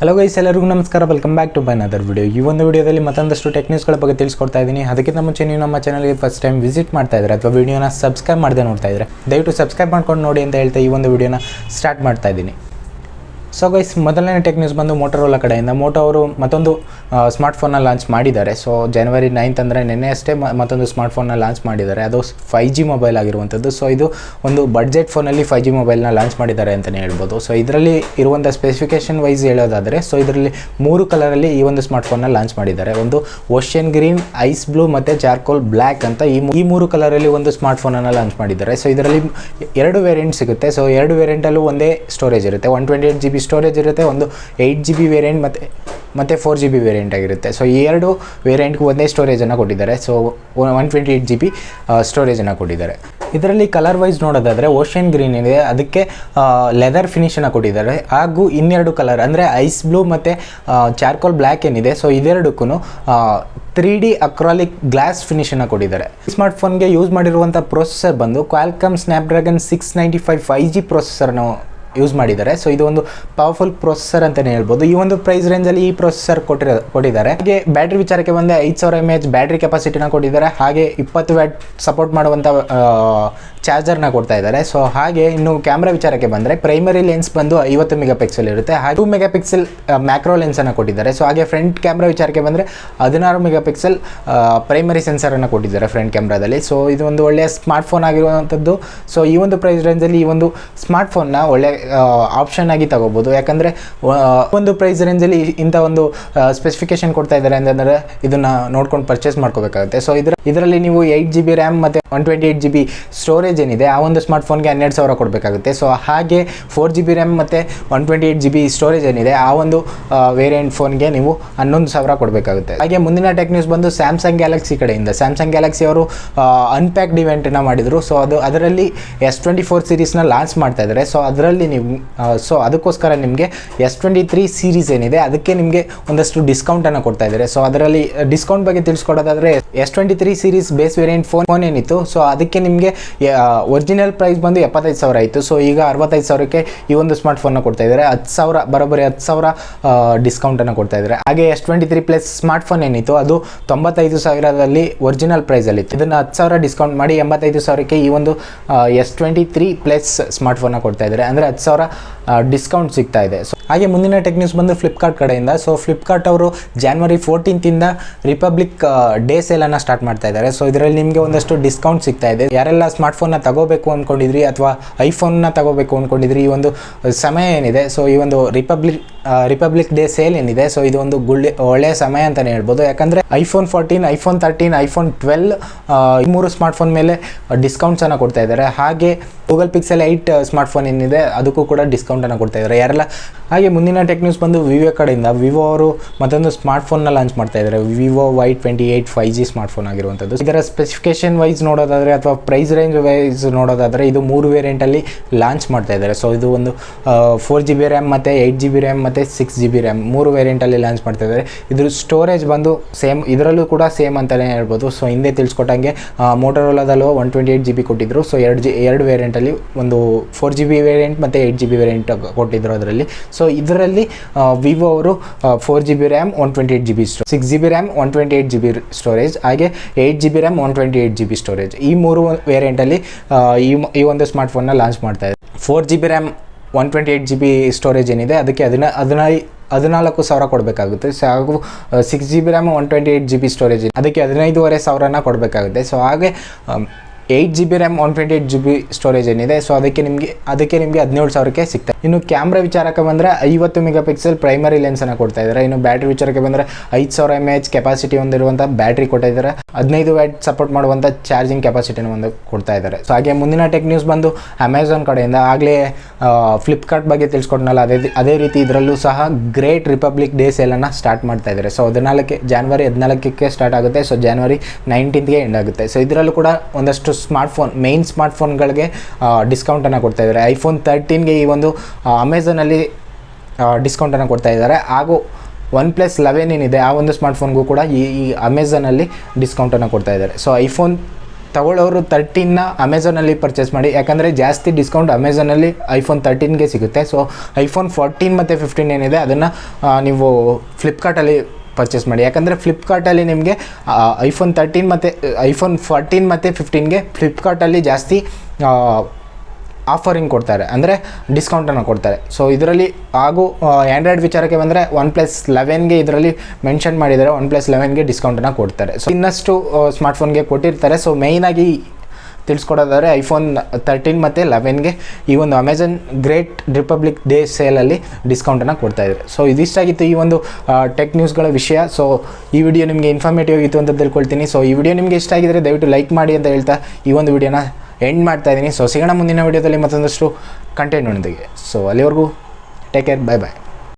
Hello guys ಎಲ್ಲರಿಗೂ ನಮಸ್ಕಾರ. Welcome back to another video ಈ ಒಂದು ವಿಡಿಯೋದಲ್ಲಿ ಮತ್ತೊಂದಷ್ಟು ಟೆಕ್ನಿಕ್ಸ್ಗಳ ಬಗ್ಗೆ ತಿಳಿಸ್ಕೊಡ್ತಾ ಇದ್ದೀನಿ. ಅದಕ್ಕಿಂತ ಮುಂಚೆ ನೀವು ನಮ್ಮ ಚಾನಲ್ಗೆ ಫಸ್ಟ್ ಟೈಮ್ ವಿಸಿಟ್ ಮಾಡ್ತಾ ಇದ್ದಾರೆ ಅಥವಾ ವಿಡಿಯೋನ ಸಬ್ಸ್ಕ್ರೈಬ್ ಮಾಡದೆ ನೋಡ್ತಾ ಇದ್ದರೆ ದಯವಿಟ್ಟು ಸಬ್ಸ್ಕ್ರೈಬ್ ಮಾಡ್ಕೊಂಡು ನೋಡಿ ಅಂತ ಹೇಳ್ತಾ ಈ ಒಂದು ವಿಡಿಯೋನ ಸ್ಟಾರ್ಟ್ ಮಾಡ್ತಾ ಇದ್ದೀನಿ. ಸೊ ಗೈಸ್ ಮೊದಲನೇ ಟೆಕ್ ನ್ಯೂಸ್ ಬಂದು ಮೋಟರೋಲ ಕಡೆಯಿಂದ. ಮೋಟೋ ಅವರು ಮತ್ತೊಂದು ಸ್ಮಾರ್ಟ್ಫೋನ್ನ ಲಾಂಚ್ ಮಾಡಿದ್ದಾರೆ. ಸೊ ಜನವರಿ ನೈನ್ತ್ ಅಂದರೆ ನಿನ್ನೆ ಅಷ್ಟೇ ಮತ್ತೊಂದು ಸ್ಮಾರ್ಟ್ಫೋನ್ನ ಲಾಂಚ್ ಮಾಡಿದ್ದಾರೆ. ಅದು ಫೈ ಜಿ ಮೊಬೈಲ್ ಆಗಿರುವಂಥದ್ದು. ಸೊ ಇದು ಒಂದು ಬಡ್ಜೆಟ್ ಫೋನಲ್ಲಿ ಫೈ ಜಿ ಮೊಬೈಲ್ನ ಲಾಂಚ್ ಮಾಡಿದ್ದಾರೆ ಅಂತಲೇ ಹೇಳ್ಬೋದು. ಸೊ ಇದರಲ್ಲಿ ಇರುವಂಥ ಸ್ಪೆಸಿಫಿಕೇಷನ್ ವೈಸ್ ಹೇಳೋದಾದರೆ ಸೊ ಇದರಲ್ಲಿ ಮೂರು ಕಲರಲ್ಲಿ ಈ ಒಂದು ಸ್ಮಾರ್ಟ್ಫೋನ್ನ ಲಾಂಚ್ ಮಾಡಿದ್ದಾರೆ. ಒಂದು ಓಷಿಯನ್ ಗ್ರೀನ್ ಐಸ್ ಬ್ಲೂ ಮತ್ತು ಚಾರ್ಕೋಲ್ ಬ್ಲ್ಯಾಕ್ ಅಂತ ಈ ಈ ಮೂರು ಕಲರಲ್ಲಿ ಒಂದು ಸ್ಮಾರ್ಟ್ಫೋನನ್ನು ಲಾಂಚ್ ಮಾಡಿದ್ದಾರೆ. ಸೊ ಇದರಲ್ಲಿ ಎರಡು ವೇರಿಯಂಟ್ ಸಿಗುತ್ತೆ. ಸೊ ಎರಡು ವೇರಿಯಂಟಲ್ಲೂ ಒಂದೇ ಸ್ಟೋರೇಜ್ ಇರುತ್ತೆ. One twenty eight G B storage ಇರುತ್ತೆ, ಒಂದು ಏಯ್ಟ್ ಜಿ ಬಿ ವೇರಿಯಂಟ್ ಮತ್ತು ಮತ್ತು ಫೋರ್ ಜಿ ಬಿ ವೇರಿಯಂಟ್ ಆಗಿರುತ್ತೆ. ಸೊ ಈ ಎರಡು ವೇರಿಯಂಟ್ಗೂ ಒಂದೇ ಸ್ಟೋರೇಜನ್ನು ಕೊಟ್ಟಿದ್ದಾರೆ. So one twenty eight G B ಸ್ಟೋರೇಜನ್ನು ಕೊಟ್ಟಿದ್ದಾರೆ. ಇದರಲ್ಲಿ ಕಲರ್ ವೈಸ್ ನೋಡೋದಾದರೆ ಓಷನ್ ಗ್ರೀನ್ ಇದೆ. ಅದಕ್ಕೆ ಲೆದರ್ ಫಿನಿಷನ್ನು ಕೊಟ್ಟಿದ್ದಾರೆ. ಹಾಗೂ ಇನ್ನೆರಡು ಕಲರ್ ಅಂದರೆ ಐಸ್ ಬ್ಲೂ ಮತ್ತು ಚಾರ್ಕೋಲ್ ಬ್ಲ್ಯಾಕ್ ಏನಿದೆ. ಸೊ ಇದೆರಡಕ್ಕೂ ತ್ರೀ ಡಿ ಅಕ್ರಾಲಿಕ್ ಗ್ಲಾಸ್ ಫಿನಿಷನ್ನು ಕೊಟ್ಟಿದ್ದಾರೆ. ಸ್ಮಾರ್ಟ್ಫೋನ್ಗೆ ಯೂಸ್ ಮಾಡಿರುವಂಥ ಪ್ರೊಸೆಸರ್ ಬಂದು Qualcomm Snapdragon six ninety five five G ಪ್ರೊಸೆಸರ್ನ use ಮಾಡಿದ್ದಾರೆ. ಸೊ ಇದು ಒಂದು ಪವರ್ಫುಲ್ ಪ್ರೊಸೆಸರ್ ಅಂತಲೇ ಹೇಳ್ಬೋದು. ಈ ಒಂದು ಪ್ರೈಸ್ ರೇಂಜಲ್ಲಿ ಈ ಪ್ರೊಸೆಸರ್ ಕೊಟ್ಟಿರೋ, ಕೊಟ್ಟಿದ್ದಾರೆ. ಹಾಗೆ ಬ್ಯಾಟ್ರಿ ವಿಚಾರಕ್ಕೆ ಬಂದರೆ ಐದು ಸಾವಿರ ಎಂ ಎಚ್ ಬ್ಯಾಟ್ರಿ ಕೆಪಾಸಿಟಿನ ಕೊಟ್ಟಿದ್ದಾರೆ. ಹಾಗೆ ಇಪ್ಪತ್ತು ವ್ಯಾಟ್ ಸಪೋರ್ಟ್ ಮಾಡುವಂಥ ಚಾರ್ಜರ್ನ ಕೊಡ್ತಾ ಇದ್ದಾರೆ. ಸೊ ಹಾಗೆ ಇನ್ನು ಕ್ಯಾಮ್ರಾ ವಿಚಾರಕ್ಕೆ ಬಂದರೆ ಪ್ರೈಮರಿ ಲೆನ್ಸ್ ಬಂದು ಐವತ್ತು ಮೆಗಾ ಪಿಕ್ಸೆಲ್ ಇರುತ್ತೆ. ಹಾಗೆ ಟೂ ಮೆಗಾ ಪಿಕ್ಸೆಲ್ ಮ್ಯಾಕ್ರೋ ಲೆನ್ಸನ್ನು ಕೊಟ್ಟಿದ್ದಾರೆ. ಸೊ ಹಾಗೆ ಫ್ರಂಟ್ ಕ್ಯಾಮ್ರಾ ವಿಚಾರಕ್ಕೆ ಬಂದರೆ ಹದಿನಾರು ಮೆಗಾ ಪಿಕ್ಸೆಲ್ ಪ್ರೈಮರಿ ಸೆನ್ಸರನ್ನು ಕೊಟ್ಟಿದ್ದಾರೆ ಫ್ರಂಟ್ ಕ್ಯಾಮ್ರಾದಲ್ಲಿ ಸೊ ಇದು ಒಂದು ಒಳ್ಳೆಯ ಸ್ಮಾರ್ಟ್ಫೋನ್ ಆಗಿರುವಂಥದ್ದು ಸೊ ಈ ಒಂದು ಪ್ರೈಸ್ ರೇಂಜಲ್ಲಿ ಈ ಒಂದು ಸ್ಮಾರ್ಟ್ಫೋನ್ನ ಒಳ್ಳೆ ಆಪ್ಷನ್ ಆಗಿ ತಗೋಬೋದು. ಯಾಕಂದರೆ ಒಂದು ಪ್ರೈಸ್ ರೇಂಜಲ್ಲಿ ಇಂಥ ಒಂದು ಸ್ಪೆಸಿಫಿಕೇಶನ್ ಕೊಡ್ತಾ ಇದ್ದಾರೆ ಅಂತಂದರೆ ಇದನ್ನು ನೋಡ್ಕೊಂಡು ಪರ್ಚೇಸ್ ಮಾಡ್ಕೋಬೇಕಾಗುತ್ತೆ. ಸೊ ಇದರ, ಇದರಲ್ಲಿ ನೀವು ಏಯ್ಟ್ ಜಿ ಬಿ ರ್ಯಾಮ್ ಮತ್ತು one twenty eight G B storage ಏನಿದೆ, ಆ ಒಂದು ಸ್ಮಾರ್ಟ್ಫೋನ್ಗೆ ಹನ್ನೆರಡು ಸಾವಿರ ಕೊಡಬೇಕಾಗುತ್ತೆ. ಸೊ ಹಾಗೆ ಫೋರ್ ಜಿ ಬಿ ರ್ಯಾಮ್ ಮತ್ತು one twenty eight G B storage ಏನಿದೆ, ಆ ಒಂದು ವೇರಿಯಂಟ್ ಫೋನ್ಗೆ ನೀವು ಹನ್ನೊಂದು ಸಾವಿರ ಕೊಡಬೇಕಾಗುತ್ತೆ. ಹಾಗೆ ಮುಂದಿನ ಟೆಕ್ ನ್ಯೂಸ್ ಬಂದು ಸ್ಯಾಮ್ಸಂಗ್ ಗ್ಯಾಲಕ್ಸಿ ಕಡೆಯಿಂದ. ಸ್ಯಾಮ್ಸಂಗ್ ಗ್ಯಾಲಕ್ಸಿ ಅವರು ಅನ್ಪ್ಯಾಕ್ಡ್ ಇವೆಂಟನ್ನು ಮಾಡಿದರು. ಸೊ ಅದು, ಅದರಲ್ಲಿ ಎಸ್ ಟ್ವೆಂಟಿ ಫೋರ್ ಸೀರೀಸ್ನ ಲಾಂಚ್ ಮಾಡ್ತಾ ಇದ್ದಾರೆ ಸೊ ಅದರಲ್ಲಿ ನೀವು ಸೊ ಅದಕ್ಕೋಸ್ಕರ ನಿಮಗೆ ಎಸ್ ಟ್ವೆಂಟಿ ತ್ರೀ ಸೀರೀಸ್ ಏನಿದೆ, ಅದಕ್ಕೆ ನಿಮಗೆ ಒಂದಷ್ಟು ಡಿಸ್ಕೌಂಟನ್ನು ಕೊಡ್ತಾ ಇದ್ದಾರೆ ಸೊ ಅದರಲ್ಲಿ ಡಿಸ್ಕೌಂಟ್ ಬಗ್ಗೆ ತಿಳಿಸ್ಕೊಡೋದಾದರೆ S twenty three series base variant phone phone ಏನಿತ್ತು ಸೊ ಅದಕ್ಕೆ ನಿಮಗೆ ಒರಿಜಿನಲ್ ಪ್ರೈಸ್ ಬಂದು ಎಪ್ಪತ್ತೈದು ಸಾವಿರ ಆಯಿತು. ಸೊ ಈಗ ಅರವತ್ತೈದು ಸಾವಿರಕ್ಕೆ ಈ ಒಂದು ಸ್ಮಾರ್ಟ್ ಫೋನ್ನ ಕೊಡ್ತಾ ಇದ್ದಾರೆ. ಹತ್ತು ಸಾವಿರ, ಬರೋಬ್ಬರಿ ಹತ್ತು ಸಾವಿರ ಡಿಸ್ಕೌಂಟನ್ನು ಕೊಡ್ತಾ ಇದ್ದಾರೆ. ಹಾಗೆ S twenty three plus smart phone ಏನಿತ್ತು, ಅದು ತೊಂಬತ್ತೈದು ಸಾವಿರದಲ್ಲಿ ಒರಿಜಿನಲ್ ಪ್ರೈಸಲ್ಲಿತ್ತು ಇದನ್ನು ಹತ್ತು ಸಾವಿರ ಡಿಸ್ಕೌಂಟ್ ಮಾಡಿ ಎಂಬತ್ತೈದು ಸಾವಿರಕ್ಕೆ ಈ ಒಂದು S twenty three plus smart ಫೋನ್ನ ಕೊಡ್ತಾ ಇದ್ದಾರೆ. ಅಂದರೆ ಹತ್ತು ಸಾವಿರ ಡಿಸ್ಕೌಂಟ್ ಸಿಗ್ತಾ ಇದೆ. ಸೊ ಹಾಗೆ ಮುಂದಿನ ಟೆಕ್ ಬಂದು ಫ್ಲಿಪ್ಕಾರ್ಟ್ ಕಡೆಯಿಂದ. ಸೊ ಫ್ಲಿಪ್ಕಾರ್ಟ್ ಅವರು ಜಾನ್ವರಿ ಫೋರ್ಟೀನ್ತಿಂದ ರಿಪಬ್ಲಿಕ್ ಡೇ ಸೇಲನ್ನು ಸ್ಟಾರ್ಟ್ ಮಾಡ್ತಾ ಇದ್ದಾರೆ. ಸೊ ಇದರಲ್ಲಿ ನಿಮಗೆ ಒಂದಷ್ಟು ಡಿಸ್ಕೌಂಟ್ ಸಿಗ್ತಾ ಇದೆ. ಯಾರೆಲ್ಲ ಸ್ಮಾರ್ಟ್ಫೋನ್ನ ತಗೋಬೇಕು ಅಂದ್ಕೊಂಡಿದ್ರಿ ಅಥವಾ ಐಫೋನ್ನ ತಗೋಬೇಕು ಅಂದ್ಕೊಂಡಿದ್ರಿ ಈ ಒಂದು ಸಮಯ ಏನಿದೆ? ಸೊ ಈ ಒಂದು ರಿಪಬ್ಲಿಕ್ ರಿಪಬ್ಲಿಕ್ ಡೇ ಸೇಲ್ ಏನಿದೆ? ಸೊ ಇದು ಒಂದು ಗುಳ್ಳೆ ಒಳ್ಳೆಯ ಸಮಯ ಅಂತಲೇ ಹೇಳ್ಬೋದು. ಯಾಕಂದರೆ iPhone fourteen iPhone thirteen iPhone twelve ಈ ಮೂರು ಸ್ಮಾರ್ಟ್ಫೋನ್ ಮೇಲೆ ಡಿಸ್ಕೌಂಟ್ಸನ್ನು ಕೊಡ್ತಾ ಇದ್ದಾರೆ. ಹಾಗೆ ಗೂಗಲ್ ಪಿಕ್ಸೆಲ್ ಏಯ್ಟ್ ಸ್ಮಾರ್ಟ್ಫೋನ್ ಏನಿದೆ, ಅದಕ್ಕೂ ಕೂಡ ಡಿಸ್ಕೌಂಟನ್ನು ಕೊಡ್ತಾ ಇದ್ದಾರೆ. ಯಾರೆಲ್ಲ, ಹಾಗೆ ಮುಂದಿನ ಟೆಕ್ ನ್ಯೂಸ್ ಬಂದು ವಿವೋ ಕಡೆಯಿಂದ. ವಿವೋ ಅವರು ಮತ್ತೊಂದು ಸ್ಮಾರ್ಟ್ಫೋನ್ನ ಲಾಂಚ್ ಮಾಡ್ತಾ ಇದ್ದಾರೆ. Vivo Y twenty eight five G smartphone ಆಗಿರುವಂಥದ್ದು. ಇದರ ಸ್ಪೆಸಿಫಿಕೇಶನ್ ವೈಸ್ ನೋಡೋದಾದರೆ, ಅಥವಾ ಪ್ರೈಸ್ ರೇಂಜ್ ವೈಸ್ ನೋಡೋದಾದರೆ, ಇದು ಮೂರು ವೇರಿಯಂಟಲ್ಲಿ ಲಾಂಚ್ ಮಾಡ್ತಾ ಇದ್ದಾರೆ. ಸೊ ಇದು ಒಂದು ಫೋರ್ ಜಿ ಬಿ ರ್ಯಾಮ್ ಮತ್ತು ಏಯ್ಟ್ ಜಿ ಬಿ ರ್ಯಾಮ್ ಮತ್ತು ಸಿಕ್ಸ್ ಜಿ ಬಿ ರ್ಯಾಮ್ ಮೂರು ವೇರಿಯಂಟಲ್ಲಿ ಲಾಂಚ್ ಮಾಡ್ತಾ ಇದ್ದಾರೆ ಇದ್ರ ಸ್ಟೋರೇಜ್ ಬಂದು ಸೇಮ್ ಇದರಲ್ಲೂ ಕೂಡ ಸೇಮ್ ಅಂತಲೇ ಹೇಳ್ಬೋದು ಸೊ ಹಿಂದೆ ತಿಳಿಸ್ಕೊಟ್ಟಂಗೆ ಮೋಟರೋಲಾದಲ್ಲೂ one twenty eight G B ಕೊಟ್ಟಿದ್ರು ಸೊ ಎರಡು ಜಿ ಎರಡು ವೇರಿಯಂಟಲ್ಲಿ ಒಂದು ಫೋರ್ ಜಿ ಬಿ ವೇರಿಯಂಟ್ ಮತ್ತು ಏಯ್ಟ್ ಜಿ ಬಿ ವೇರಿಯಂಟ್ ಕೊಟ್ಟಿದ್ದರು ಅದರಲ್ಲಿ ಸೊ ಇದರಲ್ಲಿ ವಿವೋ ಅವರು four G B RAM one twenty eight G B sto six G B RAM one twenty eight G B storage ಹಾಗೆ eight G B RAM one twenty eight G B storage ಈ ಮೂರು ವೇರಿಯಂಟಲ್ಲಿ ಈ ಈ ಒಂದು ಸ್ಮಾರ್ಟ್ಫೋನ್ನ launch ಮಾಡ್ತಾ ಇದೆ four G B RAM one twenty eight G B storage ಏನಿದೆ, ಅದಕ್ಕೆ ಅದನ್ನ, ಹದಿನೈ, ಹದಿನಾಲ್ಕು ಸಾವಿರ ಕೊಡಬೇಕಾಗುತ್ತೆ. ಸೊ, ಹಾಗೂ six G B RAM one twenty eight G B storage ಅದಕ್ಕೆ ಹದಿನೈದುವರೆ ಸಾವಿರನ ಕೊಡಬೇಕಾಗುತ್ತೆ. ಸೊ, ಹಾಗೆ eight G B RAM one twenty eight G B storage ಏನಿದೆ. ಸೊ ಅದಕ್ಕೆ ನಿಮಗೆ ಅದಕ್ಕೆ ನಿಮಗೆ ಹದಿನೇಳು ಸಾವಿರಕ್ಕೆ ಸಿಗ್ತದೆ ಇನ್ನು ಕ್ಯಾಮ್ರಾ ವಿಚಾರಕ್ಕೆ ಬಂದರೆ ಐವತ್ತು ಮೆಗಾ ಪಿಕ್ಸೆಲ್ ಪ್ರೈಮರಿ ಲೆನ್ಸನ್ನು ಕೊಡ್ತಾ ಇದ್ದಾರೆ. ಇನ್ನು ಬ್ಯಾಟ್ರಿ ವಿಚಾರಕ್ಕೆ ಬಂದರೆ ಐದು ಸಾವಿರ ಎಂ ಎಚ್ ಕೆಪಾಸಿಟಿ ಹೊಂದಿರುವಂಥ ಬ್ಯಾಟ್ರಿ ಕೊಡ್ತಾ ಇದ್ದಾರೆ. ಹದಿನೈದು ವ್ಯಾಟ್ ಸಪೋರ್ಟ್ ಮಾಡುವಂಥ ಚಾರ್ಜಿಂಗ್ ಕೆಪಾಸಿಟಿನ ಒಂದು ಕೊಡ್ತಾ ಇದ್ದಾರೆ. ಸೊ ಹಾಗೆ ಮುಂದಿನ ಟೆಕ್ ನ್ಯೂಸ್ ಬಂದು ಅಮೆಝಾನ್ ಕಡೆಯಿಂದ. ಆಗಲೇ ಫ್ಲಿಪ್ಕಾರ್ಟ್ ಬಗ್ಗೆ ತಿಳಿಸ್ಕೊಟ್ನಲ್ಲ ಅದೇ ಅದೇ ರೀತಿ ಇದರಲ್ಲೂ ಸಹ ಗ್ರೇಟ್ ರಿಪಬ್ಲಿಕ್ ಡೇ ಸೇಲನ್ನು ಸ್ಟಾರ್ಟ್ ಮಾಡ್ತಾ ಇದ್ದಾರೆ. ಸೊ ಹದಿನಾಲ್ಕು ಜಾನ್ವರಿ ಹದಿನಾಲ್ಕಕ್ಕೆ ಸ್ಟಾರ್ಟ್ ಆಗುತ್ತೆ. ಸೊ ಜಾನ್ವರಿ ನೈನ್ಟೀನ್ಗೆ ಎಂಡ್ ಆಗುತ್ತೆ. ಸೊ ಇದರಲ್ಲೂ ಕೂಡ ಒಂದಷ್ಟು ಸ್ಮಾರ್ಟ್ಫೋನ್ ಮೇಯ್ನ್ ಸ್ಮಾರ್ಟ್ಫೋನ್ಗಳಿಗೆ ಡಿಸ್ಕೌಂಟನ್ನು ಕೊಡ್ತಾ ಇದ್ದಾರೆ. ಐಫೋನ್ ತರ್ಟೀನ್ಗೆ ಈ ಒಂದು ಅಮೆಝಾನಲ್ಲಿ ಡಿಸ್ಕೌಂಟನ್ನು ಕೊಡ್ತಾ ಇದ್ದಾರೆ. ಹಾಗೂ ಒನ್ ಪ್ಲಸ್ ಲೆವೆನ್ ಏನಿದೆ, ಆ ಒಂದು ಸ್ಮಾರ್ಟ್ಫೋನ್ಗೂ ಕೂಡ ಈ ಈ ಅಮೆಝಾನಲ್ಲಿ ಡಿಸ್ಕೌಂಟನ್ನು ಕೊಡ್ತಾ ಇದ್ದಾರೆ. ಸೊ ಐಫೋನ್ ತಗೊಳ್ಳೋರು ತರ್ಟೀನ್ನ ಅಮೆಝಾನಲ್ಲಿ ಪರ್ಚೇಸ್ ಮಾಡಿ. ಯಾಕಂದರೆ ಜಾಸ್ತಿ ಡಿಸ್ಕೌಂಟ್ ಅಮೆಝಾನಲ್ಲಿ ಐಫೋನ್ ತರ್ಟೀನ್ಗೆ ಸಿಗುತ್ತೆ. ಸೊ ಐಫೋನ್ ಫೋರ್ಟೀನ್ ಮತ್ತು ಫಿಫ್ಟೀನ್ ಏನಿದೆ, ಅದನ್ನು ನೀವು ಫ್ಲಿಪ್ಕಾರ್ಟಲ್ಲಿ ಪರ್ಚೇಸ್ ಮಾಡಿ. ಯಾಕಂದರೆ ಫ್ಲಿಪ್ಕಾರ್ಟಲ್ಲಿ ನಿಮಗೆ ಐಫೋನ್ ತರ್ಟೀನ್ ಮತ್ತು ಐಫೋನ್ ಫೋರ್ಟೀನ್ ಮತ್ತು ಫಿಫ್ಟೀನ್ಗೆ ಫ್ಲಿಪ್ಕಾರ್ಟಲ್ಲಿ ಜಾಸ್ತಿ ಆಫರಿಂಗ್ ಕೊಡ್ತಾರೆ. ಅಂದರೆ ಡಿಸ್ಕೌಂಟನ್ನು ಕೊಡ್ತಾರೆ. ಸೊ ಇದರಲ್ಲಿ ಹಾಗೂ ಆ್ಯಂಡ್ರಾಯ್ಡ್ ವಿಚಾರಕ್ಕೆ ಬಂದರೆ ಒನ್ ಪ್ಲಸ್ ಲೆವೆನ್ಗೆ ಇದರಲ್ಲಿ ಮೆನ್ಷನ್ ಮಾಡಿದ್ದಾರೆ ಒನ್ ಪ್ಲಸ್ ಲೆವೆನ್ಗೆ ಡಿಸ್ಕೌಂಟನ್ನು ಕೊಡ್ತಾರೆ. ಸೊ ಇನ್ನಷ್ಟು ಸ್ಮಾರ್ಟ್ಫೋನ್ಗೆ ಕೊಟ್ಟಿರ್ತಾರೆ. ಸೊ ಮೇಯ್ನಾಗಿ ತಿಳಿಸ್ಕೊಡೋದಾದ್ರೆ ಐಫೋನ್ ತರ್ಟೀನ್ ಮತ್ತು ಲೆವೆನ್ಗೆ ಈ ಒಂದು ಅಮೆಝನ್ ಗ್ರೇಟ್ ರಿಪಬ್ಲಿಕ್ ಡೇ ಸೇಲಲ್ಲಿ ಡಿಸ್ಕೌಂಟನ್ನು ಕೊಡ್ತಾ ಇದ್ದಾರೆ. ಸೊ ಇದಿಷ್ಟಾಗಿತ್ತು ಈ ಒಂದು ಟೆಕ್ ನ್ಯೂಸ್ಗಳ ವಿಷಯ. ಸೊ ಈ ವಿಡಿಯೋ ನಿಮಗೆ ಇನ್ಫಾರ್ಮೇಟಿವ್ ಆಗಿತ್ತು ಅಂತ ತಿಳ್ಕೊಳ್ತೀನಿ. ಸೊ ಈ ವಿಡಿಯೋ ನಿಮಗೆ ಇಷ್ಟ ಆಗಿದ್ರೆ ದಯವಿಟ್ಟು ಲೈಕ್ ಮಾಡಿ ಅಂತ ಹೇಳ್ತಾ ಈ ಒಂದು ವಿಡಿಯೋನ ಎಂಡ್ ಮಾಡ್ತಾ ಇದ್ದೀನಿ. ಸೊ ಸಿಗೋಣ ಮುಂದಿನ ವಿಡಿಯೋದಲ್ಲಿ ಮತ್ತೊಂದಷ್ಟು ಕಂಟೆಂಟ್ ನೊಂದಿಗೆ. ಸೊ ಅಲ್ಲಿವರೆಗೂ ಟೇಕ್ ಕೇರ್ ಬಾಯ್ ಬಾಯ್